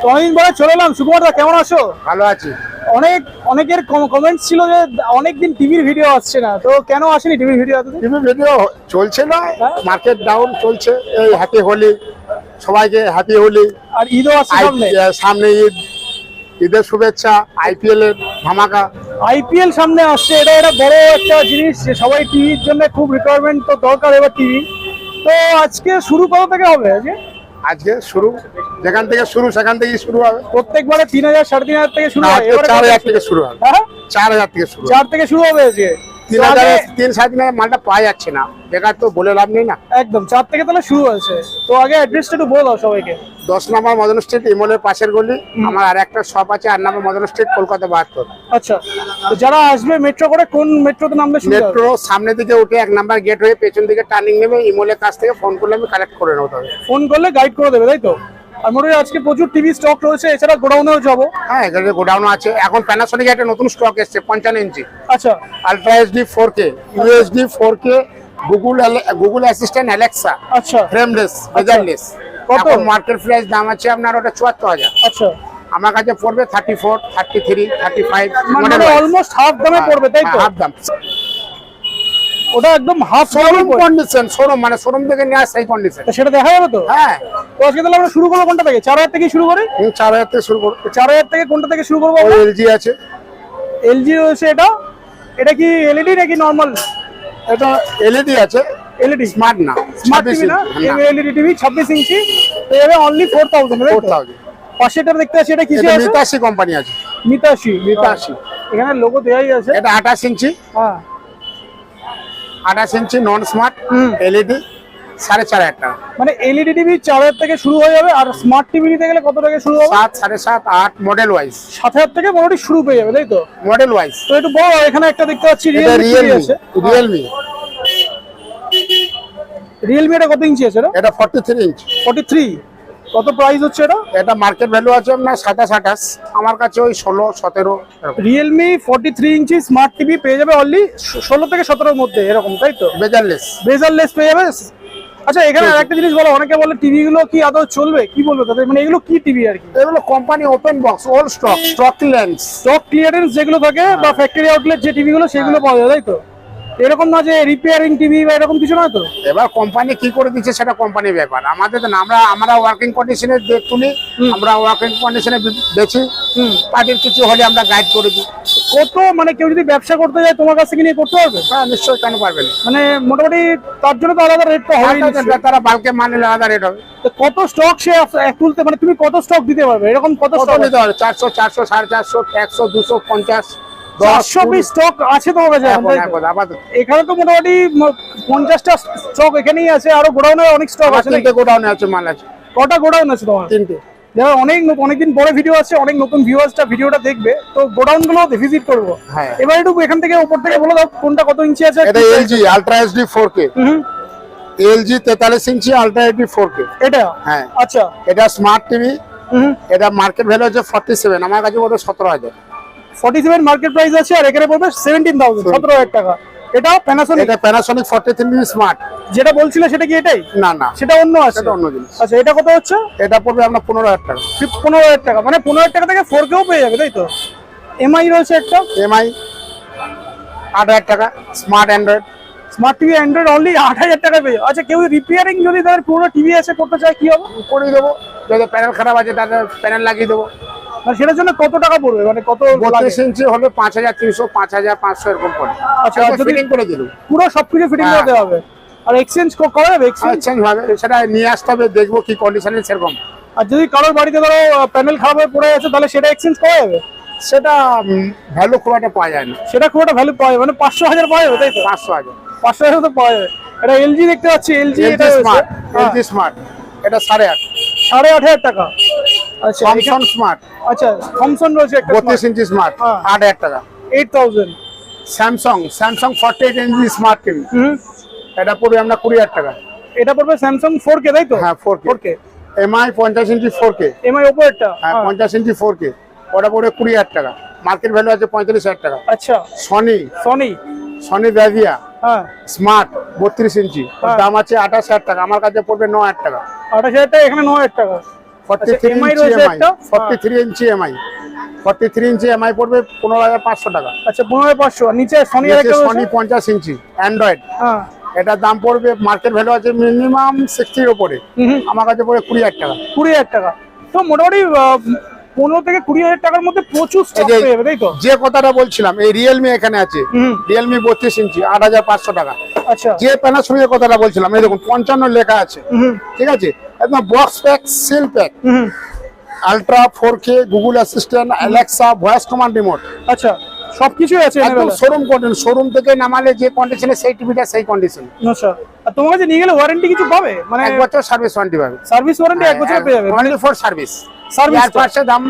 তো অনেকদিন পরে চলে এলাম। সুকুমার দা কেমন আছো? ভালো আছি। অনেক অনেকের কমেন্টস ছিল যে অনেকদিন টিভির ভিডিও আসছে না। তো কেন আসেনি টিভির ভিডিও এতদিন? টিভি ভিডিও চলছে না হ্যাঁ। মার্কেট ডাউন চলছে। এই হ্যাপি হোলি সবাইকে হ্যাপি হোলি। আর ঈদও আসছে সামনে? সামনে ঈদ ঈদের শুভেচ্ছা আইপিএল এর ধামাকা। আইপিএল সামনে আসছে এটা একটা বড় একটা জিনিস যে সবাই টিভির জন্য খুব রিকোয়ারমেন্ট তো দরকার এবার টিভি তো আজকে শুরু কত থেকে হবে আজকে? আজকে শুরু যেখান থেকে শুরু সেখান থেকে শুরু হবে। প্রত্যেকবারে তিন হাজার সাড়ে তিন হাজার থেকে শুরু হয় চার হাজার থেকে শুরু হবে। চার হাজার থেকে শুরু হবে। চার থেকে শুরু হবে আজকে। তিন হাজার তিন সাড়ে তিন হাজার মালটা পাওয়া যাচ্ছে না। বেকার তো বলে লাভ নেই না। একদম চার থেকে তাহলে শুরু হয়েছে। তো আগে অ্যাড্রেসটা একটু বলে দাও সবাইকে। দশ নম্বর মদন স্ট্রিট ইমলের পাশের গলি। আমার আর একটা শপ আছে আট নম্বর মদন স্ট্রিট কলকাতা বাহাত্তর। আচ্ছা তো যারা আসবে মেট্রো করে কোন মেট্রোতে নামবে? মেট্রো সামনে দিকে উঠে এক নাম্বার গেট হয়ে পেছন দিকে টার্নিং নেবে ইমলের কাছ থেকে ফোন করলে আমি কালেক্ট করে নেব তবে ফোন করলে গাইড করে দেবে তাই তো? আর মনে হয় আজকে প্রচুর টিভি স্টক রয়েছে এছাড়া গোডাউনেও যাব। হ্যাঁ এখানে গোডাউন আছে এখন প্যানাসোনিক একটা নতুন স্টক এসছে পঞ্চান্ন ইঞ্চি। আচ্ছা। Ultra HD four K UHD four K Google Google assistant Alexa আচ্ছা। ফ্রেমলেস বেজারলেস কত? মার্কেট প্রাইস দাম আছে আপনার ওটা চুয়াত্তর হাজার। আচ্ছা। আমার কাছে পড়বে thirty four thirty three thirty five মানে অলমোস্ট হাফ দামে পড়বে তাই তো? হাফ দাম। ওটা একদম হাফ শোরুম কন্ডিশন শোরুম মানে শোরুম থেকে নেওয়া সেই কন্ডিশন সেটা দেখা যাবে তো? হ্যাঁ। তো আজকে তাহলে আমরা শুরু করব কোনটা থেকে? চার হাজার থেকে শুরু করি? চার হাজার থেকে শুরু করব। চার হাজার থেকে কোনটা থেকে শুরু করব এলজি আছে। এলজি রয়েছে এটা। এটা কি এলইডি নাকি নর্মাল এটা এলইডি আছে। এলইডি স্মার্ট না। স্মার্ট টিভি না? এলইডি টিভি ছাব্বিশ ইঞ্চি। তো এভাবে অনলি ফোর থাউজেন্ড থাউজেন্ড পাশেটা দেখতে আছি এটা কিসে এটা আছে? মিতাশি কোম্পানি আছে। মিতাশি মিতাশি। এখানে লোগো দেয়াই আছে। এটা আঠাশ ইঞ্চি। হ্যাঁ। আঠাশ ইঞ্চি নন স্মার্ট এলইডি সাড়ে চার হাজার টাকা। মানে এলইডি টিভি চার হাজার থেকে শুরু হয়ে যাবে আর স্মার্ট টিভি নিতে গেলে কত থেকে শুরু হবে? সাত সাড়ে সাত আট মডেল ওয়াইজ সাত হাজার থেকে মোটামুটি শুরু পেয়ে যাবে তাই তো? মডেল ওয়াইজ তো একটু বড় এখানে একটা দেখতে পাচ্ছি রিয়েলমি রিয়েলমি রিয়েলমি এটা কত ইঞ্চি আছে এটা forty three inch forty three কত প্রাইস হচ্ছে এটা? এটা মার্কেট ভ্যালু আছে আপনার সাতাশ আঠাশ। আমার কাছে ওই ষোলো সতেরো Realme forty three inch smart TV পেয়ে যাবে অনলি ষোলো থেকে সতেরোর মধ্যে এরকম তাই তো? বেজারলেস। বেজারলেস পেয়ে যাবে? আচ্ছা এখানে আরেকটা জিনিস বলো অনেকে বলে টিভি গুলো কি আদৌ চলবে? কি বলবে তাদের? মানে এগুলো কি টিভি আর কি? এগুলো company open box old stock stock lens stock clearance যেগুলো থাকে হ্যাঁ। বা ফ্যাক্টরি আউটলেট যে টিভি গুলো সেগুলো পাওয়া যায় তাই তো? এরকম না যে রিপেয়ারিং টিভি বা এরকম কিছু নয় তো? এবার কোম্পানি কি করে দিচ্ছে সেটা কোম্পানির ব্যাপার। আমাদের তো না, আমরা আমরা ওয়ার্কিং কন্ডিশনে তুলি আমরা ওয়ার্কিং কন্ডিশনে বেছি পার্টির কিছু হলে আমরা গাইড করে দিই। কত মানে কেউ যদি ব্যবসা করতে যায় তোমার কাছ থেকে নিয়ে করতে পারবে? হ্যাঁ নিশ্চয়ই কেন পারবেন মানে মোটামুটি তার জন্য তো আলাদা রেট তো হবে তারা বালকে মানে আলাদা রেট হবে। কত স্টক সে তুলতে মানে তুমি কত স্টক দিতে পারবে? এরকম কত কত স্টক নিতে পারবে? চারশো চারশো সাড়ে চারশো একশো দুশো পঞ্চাশ। পিস স্টক আছে তোমার কাছে এখন, তো? মোটামুটি পঞ্চাশটা স্টক এখানেই আছে আরও গোডাউনে অনেক স্টক আমার আছে নাকি? তিনটে গোডাউনে আছে মাল আছে। কটা গোডাউন আছে তোমার? তিনটে। যারা অনেক অনেকদিন পরে ভিডিও আছে অনেক নতুন ভিউয়ার্সটা ভিডিওটা দেখবে তো গোডাউনগুলো ভিজিট করব। হ্যাঁ। এবার একটু এখান থেকে উপর থেকে বলে দাও কোনটা কত ইঞ্চি আছে এটা এলজি আলট্রা এলজি তেতাল্লিশ ইঞ্চি আলট্রা এটা? হ্যাঁ। আচ্ছা। এটা স্মার্ট টিভি হুম এটা মার্কেট ভ্যালু ফর্টি সেভেন আমার কাছে ওটা সতেরো হাজার। ফর্টি সেভেন মার্কেট প্রাইস আছে আর এখানে পড়বে সেভেন্টিন থাউজেন্ড সতেরো হাজার টাকা। এটা প্যানাসোনিক এটা প্যানাসোনিক ফর্টি থ্রি স্মার্ট যেটা বলছিলে সেটা কি এটাই? না না। সেটা অন্য আছে। সেটা অন্য জিনিস। আচ্ছা এটা কত হচ্ছে? এটা পড়বে আপনার পনেরো হাজার টাকা। ফিফ- পনেরো হাজার টাকা। মানে পনেরো হাজার টাকা থেকে ফোর কেও পেয়ে যাবে তাই তো? এমআই রয়েছে একটা। এমআই আট হাজার টাকা। Smart Android smart TV Android only আট হাজার টাকা পেয়ে আচ্ছা কেউ রিপেয়ারিং যদি তাদের পুরো টিভি এসে করতে চায় কি হবে? করে দেবো। যদি প্যানেল খারাপ আছে তাহলে প্যানেল লাগিয়ে দেবো। মানে সেটার জন্য কত টাকা পড়বে? মানে কত? বত্রিশ ইঞ্চি হলে পাঁচ হাজার তিনশো পাঁচ হাজার পাঁচশো এরকম পড়ে। আচ্ছা, ফিটিং করে দিল। পুরো সবকিছু ফিটিং হ্যাঁ। করতে হবে। আর এক্সচেঞ্জ করা যাবে এক্সচেঞ্জ চেঞ্জ হবে। সেটা নিয়ে আসতে হবে দেখব কি কন্ডিশনে সেরকম। আর যদি কারোর বাড়িতে ধরো প্যানেল খারাপ হয়ে পড়ে আছে তাহলে সেটা এক্সচেঞ্জ করা যাবে? সেটা ভ্যালু খুব একটা পাওয়া যায় না। সেটা খুব একটা ভ্যালু পাওয়া যাবে। মানে পাঁচশো হাজার পাওয়া যাবে তাই তো? পাঁচশো হাজার। পাঁচশো হাজার তো পাওয়া যাবে। এটা এলজি দেখতে পাচ্ছি এলজি এটা স্মার্ট এলজি স্মার্ট এটা সাড়ে আট। সাড়ে আট হাজার টাকা। আচ্ছা স্যামসাং স্মার্ট আচ্ছা থমসন রয়েছে একটা বত্রিশ ইঞ্চি স্মার্ট হ্যাঁ। আট হাজার টাকা। Eight thousand Samsung Samsung forty eight ইঞ্চি স্মার্ট টিভি এটা পড়বে আমরা কুড়ি হাজার টাকা। এটা পড়বে স্যামসাং ফোর কে তাই তো? হ্যাঁ four four K K Mi পঞ্চাশ ইঞ্চি ফোর কে এমআই ওপো এটা হ্যাঁ হ্যাঁ, পঞ্চাশ ইঞ্চি ফোর কে ওটা পড়বে কুড়ি হাজার টাকা। মার্কেট ভ্যালু আছে পঁয়তাল্লিশ হাজার টাকা। আচ্ছা। সনি সনি সনি ব্যাভিয়া হ্যাঁ। স্মার্ট বত্রিশ ইঞ্চি। হ্যাঁ। দাম আছে আঠাশ হাজার টাকা। আমার কাছে পড়বে ন হাজার টাকা। আঠাশ হাজার টাকা এখানে ন হাজার টাকা। ফর্টি আচ্ছা, রয়েছে এমআই একটা? ইঞ্চি এমআই ফর্টি থ্রি ইঞ্চি এমআই পড়বে টাকা। আচ্ছা পনেরো পাঁচশো। আর নিচে সনি একটা সনি রয়েছে পঞ্চাশ ইঞ্চি অ্যান্ড্রয়েড হ্যাঁ। এটার দাম পড়বে মার্কেট ভ্যালু আছে মিনিমাম সিক্সটির ওপরে হুম হুম, আমার কাছে পড়ে কুড়ি হাজার টাকা। কুড়ি হাজার টাকা। তো মোটামুটি পনেরো থেকে কুড়ি হাজার টাকার মধ্যে প্রচুর স্টক যে- পেয়ে যাবে তাই তো? যে কথাটা বলছিলাম এই রিয়েলমি এখানে আছে। রিয়েলমি বত্রিশ ইঞ্চি আট হাজার পাঁচশো টাকা। আচ্ছা। যে প্যানাসোনিকের কথাটা বলছিলাম এই দেখুন পঞ্চান্ন লেখা আছে। ঠিক আছে? একদম box pack seal pack ultra four K Google assistant Alexa voice command remote আচ্ছা। সবকিছুই আছে একদম শোরুম কন্ডিশন শোরুম থেকে নামালে যে কন্ডিশনে সেই টিভিটা সেই কন্ডিশন আচ্ছা আর তোমার কাছে নিয়ে গেলে ওয়ারেন্টি কিছু পাবে? মানে এক বছর সার্ভিস ওয়ারেন্টি পাবে। সার্ভিস ওয়ারেন্টি এক বছর পেয়ে যাবে। Only for service service. দাম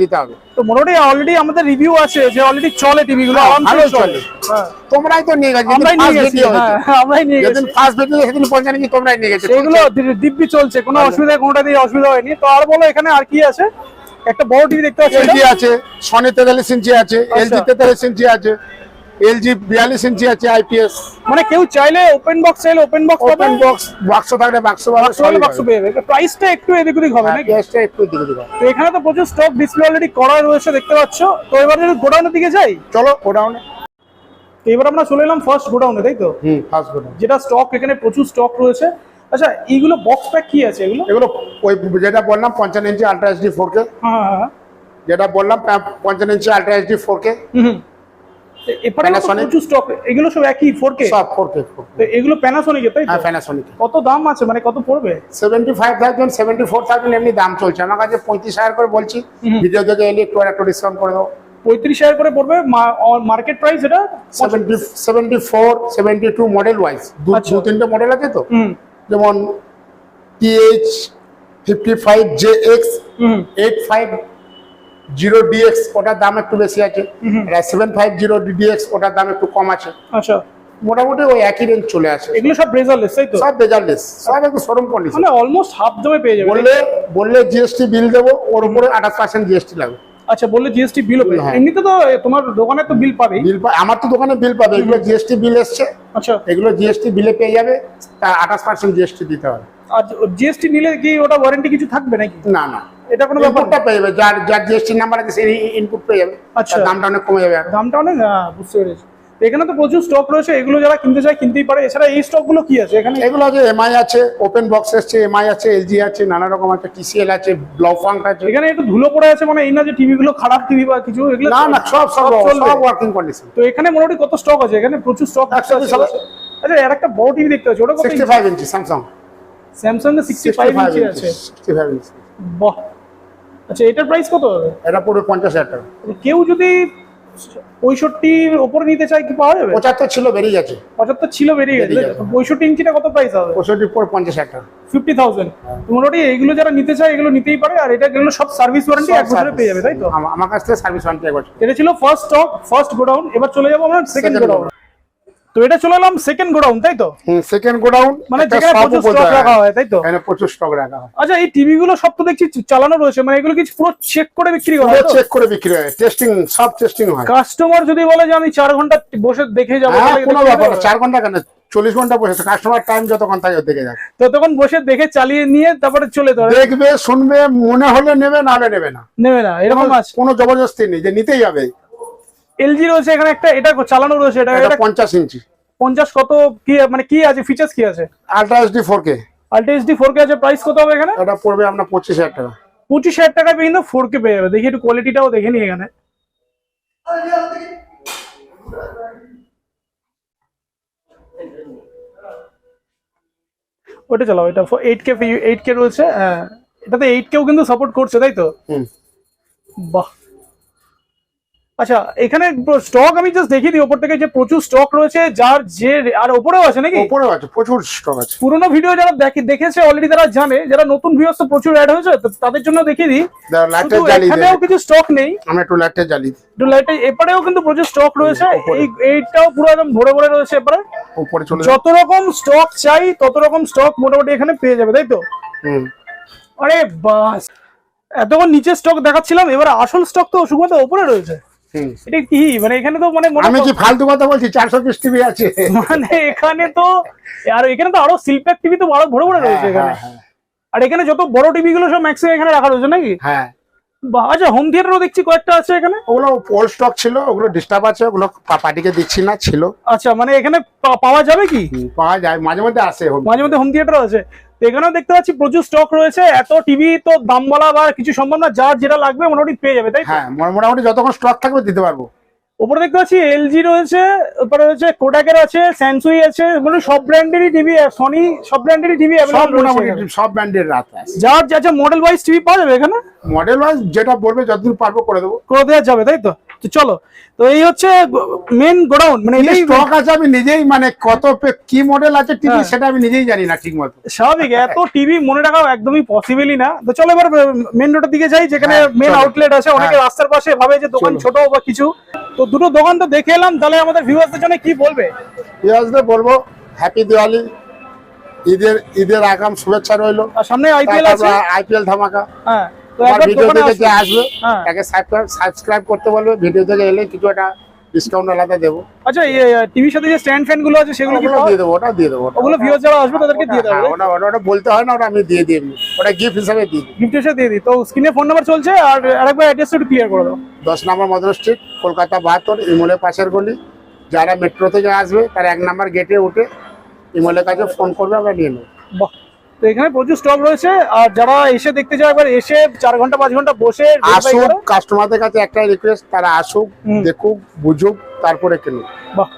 দিতে হবে। তো মোটামুটি অলরেডি আমাদের রিভিউ আছে যে অলরেডি চলে টিভি গুলো হ্যাঁ, চলে। হ্যাঁ। তোমরাই তো নিয়ে গেছো আমরাই নিয়ে গেছি হ্যাঁ হ্যাঁ, আমরাই নিয়ে গেছি। ফার্স্ট ভিডিও সেদিন পৌঁছানি কি তোমরাই নিয়ে গেছো। সেগুলো দিব্যি চলছে কোনো অসুবিধা কোনোটা দিয়ে অসুবিধা হয়নি। তো আর বলো এখানে আর কি আছে? একটা বড় টিভি দেখতে পাচ্ছি এলজি আছে সনি তেতাল্লিশ ইঞ্চি আছে এলজি আচ্ছা। তেতাল্লিশ ইঞ্চি আছে এলজি বিয়াল্লিশ ইঞ্চি আছে আইপিএস মানে কেউ চাইলে ওপেন বক্স চাইলে ওপেন বক্স ওপেন বক্স বাক্স থাকলে বাক্স বাক্স হলে বাক্স পেয়ে যাবে। প্রাইসটা একটু এদিক ওদিক হবে নাকি? গ্যাসটা একটু দিকে দিকে তো এখানে তো প্রচুর স্টক ডিসপ্লে অলরেডি করা রয়েছে দেখতে পাচ্ছ। তো এবার যদি গোডাউনের দিকে যাই? চলো গোডাউনে। তো এবার আমরা চলে এলাম ফার্স্ট গোডাউনে তাই তো? হুম ফার্স্ট গোডাউন। যেটা স্টক এখানে প্রচুর স্টক রয়েছে। আচ্ছা এইগুলো বক্স প্যাক কি আছে এগুলো? এগুলো ওই যেটা বললাম পঞ্চান্ন inch ultra HD four K যেটা বললাম পঞ্চান্ন inch ultra HD four K এগুলো সব একই ফোর কে সব ফোর কে এগুলো প্যানাসোনিক তাই হ্যাঁ প্যানাসোনিক কত দাম আছে? মানে কত পড়বে? Seventy five thousand seventy four thousand এমনি দাম চলছে। আমার কাছে পঁয়ত্রিশ হাজার করে বলছি। হুম। ভিডিও দেখে এলে একটু একটু ডিসকাউন্ট করে দেবো পঁয়ত্রিশ হাজার করে পড়বে? মার্কেট প্রাইস এটা? Seventy seventy four seventy two model wise দু। তিনটে মডেল আছে তো? যেমন TH fifty five J X eight five zero DX ওটার দাম একটু বেশি আছে। সেভেন ফাইভ জিরো ডিএক্স ওটার দাম একটু কম আছে। আচ্ছা। মোটামুটি ওই একই রেঞ্জ চলে আসে। এগুলো সব ব্রেজারলেস তাই তো? সব বেজারলেস সব একটু শোরুম কন্ডিশন মানে অলমোস্ট হাফ দামে পেয়ে যাবে বললে বললে জিএসটি বিল দেবো ওর উপরে আঠাশ পার্সেন্ট জিএসটি লাগবে। আচ্ছা বললে জিএসটি। হ্যাঁ। এমনিতে তো তোমার দোকানে তো বিল পাবে বিল আমার তো দোকানে বিল পাবে। এগুলো জিএসটি বিল এসছে। আচ্ছা। এগুলো জিএসটি বিলে পেয়ে যাবে। তা আঠাশ পার্সেন্ট জিএসটি দিতে হবে। আর জিএসটি নিলে কি ওটা ওয়ারেন্টি কিছু থাকবে নাকি? না না। এটা কোনো ব্যাপারটা পেয়ে যাবে। যার যার জিএসটি নাম্বার আছে সেই ইনপুট পেয়ে যাবে। আচ্ছা। দামটা অনেক কমে যাবে। দামটা অনেক হ্যাঁ, বুঝতে পেরেছি। এখানে তো প্রচুর স্টক রয়েছে এগুলো যারা কিনতে চায় কিনতেই পারে। এছাড়া এই স্টকগুলো কি আছে এখানে? এগুলো আছে এমআই আছে ওপেন বক্স এসছে এমআই আছে এলজি আছে নানা রকম আছে টিসিএল আছে ব্লাউফাঙ্ক আছে। এখানে একটু ধুলো পড়ে আছে মানে এই না যে টিভি গুলো খারাপ টিভি বা কিছু এগুলো না না সব সব সব ওয়ার্কিং কন্ডিশন তো এখানে মোটামুটি কত স্টক আছে? এখানে প্রচুর স্টক পিস আচ্ছা এর একটা বড় টিভি দেখতে পাচ্ছি ওটা কত সিক্সটি ফাইভ ইঞ্চি স্যামসাং স্যামসাং এর সিক্সটি সিক্সটি ফাইভ ফাইভ ইঞ্চি ইঞ্চি আছে। সিক্সটি ফাইভ ইঞ্চি বাহ। আচ্ছা এটার প্রাইস কত হবে? এটা পঞ্চাশ হাজার টাকা। কেউ যদি পঁয়ষট্টির ওপরে নিতে চায় কি পাওয়া যাবে? পঁচাত্তর ছিল বেরিয়ে গেছে। পঁচাত্তর ছিল বেরিয়ে গেছে। পঁয়ষট্টি ইঞ্চিটা কত প্রাইস হবে? পঞ্চাশ হাজার ফিফটি থাউজেন্ড মোটামুটি এগুলো যারা নিতে চায় এগুলো নিতেই পারে। আর এটা এগুলো সব সার্ভিস ওয়ারেন্টি এক বছরে পেয়ে যাবে তাই তো? আমার- আমার কাছ থেকে সার্ভিস ওয়ারেন্টি এক বছর। এটা ছিল ফার্স্ট স্টক ফার্স্ট গোডাউন এবার চলে যাব আমরা সেকেন্ড গোডাউন তো এটা চলে এলাম সেকেন্ড গোডাউন তাই তো? সেকেন্ড গোডাউন মানে যেখানে প্রচুর স্টক রাখা হয় তাই তো? এখানে প্রচুর স্টক রাখা হয়। আচ্ছা এই টিভি গুলো সব তো দেখছি চালানো রয়েছে মানে এগুলো কিছু পুরো চেক করে বিক্রি করা হয় তো? চেক করে বিক্রি হয় টেস্টিং সব টেস্টিং হয়। কাস্টমার যদি বলে যে আমি চার ঘণ্টা বসে দেখে যাব হ্যাঁ তাহলে কোনো ব্যাপার না, যাবে? চার ঘণ্টা কেন? চল্লিশ ঘণ্টা বসে কাস্টমার টাইম যতক্ষণ থাকে দেখে যাক। তো তখন বসে দেখে চালিয়ে নিয়ে তারপরে চলে তো দেখবে শুনবে মনে হলে নেবে নাহলে নেবে না। নেবে না এরকম আছে। কোনো জবরদস্তি নেই যে নিতেই হবে। এলজি রয়েছে এখানে একটা এটা চালানো রয়েছে এটা এটা এটা পঞ্চাশ ইঞ্চি। পঞ্চাশ কত কি মানে কি আছে ফিচার্স কি আছে? Ultra HD four K ultra HD four K আছে প্রাইস কত হবে এখানে? এটা পড়বে আপনার পঁচিশ হাজার টাকা। পঁচিশ হাজার টাকায় কিন্তু ফোর কে পেয়ে যাবে। দেখি একটু কোয়ালিটিটাও দেখে নি এখানে। ওটা চালাও এটা এইট কে এইট কে রয়েছে হ্যাঁ। এটাতে এইট কেও কিন্তু সাপোর্ট করছে তাই তো? হুম। বাহ। আচ্ছা এখানে স্টক আমি জাস্ট দেখিয়ে দিই ওপর থেকে যে প্রচুর স্টক রয়েছে যার যে আর ওপরেও আছে নাকি? ওপরেও আছে প্রচুর স্টক আছে। পুরোনো ভিডিও যারা দেখে- দেখেছে অলরেডি তারা জানে যারা নতুন ভিউয়ার্স তো প্রচুর অ্যাড হয়েছে তাদের জন্য দেখিয়ে দিই। লাইটটা এখানেও কিছু স্টক নেই। আমরা একটু লাইটটা জ্বালিয়ে দিই। একটু লাইটে এপারেও কিন্তু প্রচুর স্টক রয়েছে। এই এইটাও পুরো একদম ভরে ভরে রয়েছে এপারে। উপরে চলে যত রকম স্টক চাই তত রকম স্টক মোটামুটি এখানে পেয়ে যাবে তাই তো? হুম। আরে বাস। এতক্ষণ নিচে স্টক দেখাচ্ছিলাম এবার আসল স্টক তো শুধুমাত্র ওপরে রয়েছে। এটা কি? মানে এখানে তো মানে আমি কি ফালতু কথা বলছি? চারশো পিস টিভি আছে। মানে এখানে তো আর এখানে তো আরও শিল্পের টিভি তো আরও বড় ভরে রয়েছে এখানে। হ্যাঁ, হ্যাঁ। আর এখানে যত বড় টিভি গুলো সব ম্যাক্সিমাম এখানে রাখা রয়েছে নাকি? হ্যাঁ। আচ্ছা হোম থিয়েটারও দেখছি কয়েকটা আছে এখানে? ওগুলো পোল স্টক ছিল ওগুলো ডিস্টার্ব আছে ওগুলো পার্টিকে দিচ্ছি না ছিল। আচ্ছা মানে এখানে পাওয়া যাবে কি? পাওয়া যায় মাঝে মধ্যে আসে মাঝে মধ্যে হোম থিয়েটার আছে। এখানেও দেখতে পাচ্ছি প্রচুর স্টক রয়েছে এত টিভি তো দাম বলা বা কিছু সম্ভব না যার যেটা লাগবে মোটামুটি পেয়ে যাবে তাই হ্যাঁ মোটা- মোটামুটি যতক্ষণ স্টক থাকবে দিতে পারব। উপরে দেখতে পাচ্ছি এলজি রয়েছে তারপরে রয়েছে কোডাকের আছে স্যামসুই আছে মানে সব ব্র্যান্ডেরই টিভি সনি সব ব্র্যান্ডেরই টিভি সব মোটামুটি সব ব্র্যান্ডের রাত আছে। যার যা যা মডেল ওয়াইজ টিভি পাওয়া যাবে এখানে? মডেল ওয়াইজ যেটা বলবে যতদূর পারব করে দেবো। করে দেওয়া যাবে তাই তো? তো চলো তো এই হচ্ছে মেন গোডাউন মানে এই স্টক আছে আমি নিজেই মানে কত কি মডেল আছে টিভি হ্যাঁ। সেটা আমি নিজেই জানি না ঠিক মতো স্বাভাবিক এত টিভি মনে রাখা একদমই পসিবলই না। তো চলো এবার মেন রোডের দিকে যাই যেখানে হ্যাঁ, মেন আউটলেট আছে অনেকে হ্যাঁ। রাস্তার পাশে ভাবে যে দোকান ছোট বা কিছু। তো দুটো দোকান তো দেখে এলাম তাহলে আমাদের ভিউয়ার্সদের জন্য কি বলবে? ভিউয়ার্সদের বলব? হ্যাপি দিওয়ালি ঈদের ঈদের আগাম শুভেচ্ছা রইল। আর সামনে আইপিএল আছে। আইপিএল ধামাকা। হ্যাঁ তো ভিডিও দেখে যে আসবে। আসবে? হ্যাঁ। তাকে সাবস্ক্রাইব করতে বলবে। ভিডিও থেকে এলে কিছু একটা ডিসকাউন্ট আলাদা দেবো। আচ্ছা টিভির সাথে যে স্ট্যান্ড ফ্যানগুলো আছে সেগুলো কি দিয়ে দেবো ওটা দিয়ে দেবো ওগুলো ভিউয়ার যারা আসবে তাদেরকে দিয়ে হ্যাঁ, দেবে ওটা ওটা ওটা বলতে হয় না ওটা আমি দিয়ে দিই। ওটা গিফট হিসাবে দিই দিই। গিফট এসে দিয়ে দিই। তো স্ক্রিনে ফোন নাম্বার চলছে আর আরেকবার অ্যাড্রেসটা একটু ক্লিয়ার করে দাও। দশ নম্বর মদন স্ট্রিট কলকাতা বাহাত্তর ইমলের পাশের গলি। যারা মেট্রো থেকে আসবে তারা এক নাম্বার গেটে উঠে ইমলের কাছে ফোন করবে আমরা নিয়ে নেব। বাহ। তো এখানে প্রচুর স্টক রয়েছে। আর যারা এসে দেখতে চায় একবার এসে চার ঘণ্টা পাঁচ ঘণ্টা বসে আসুক কাস্টমারদের কাছে একটাই রিকোয়েস্ট তারা আসুক দেখুক বুঝুক তারপরে কেন বাহ।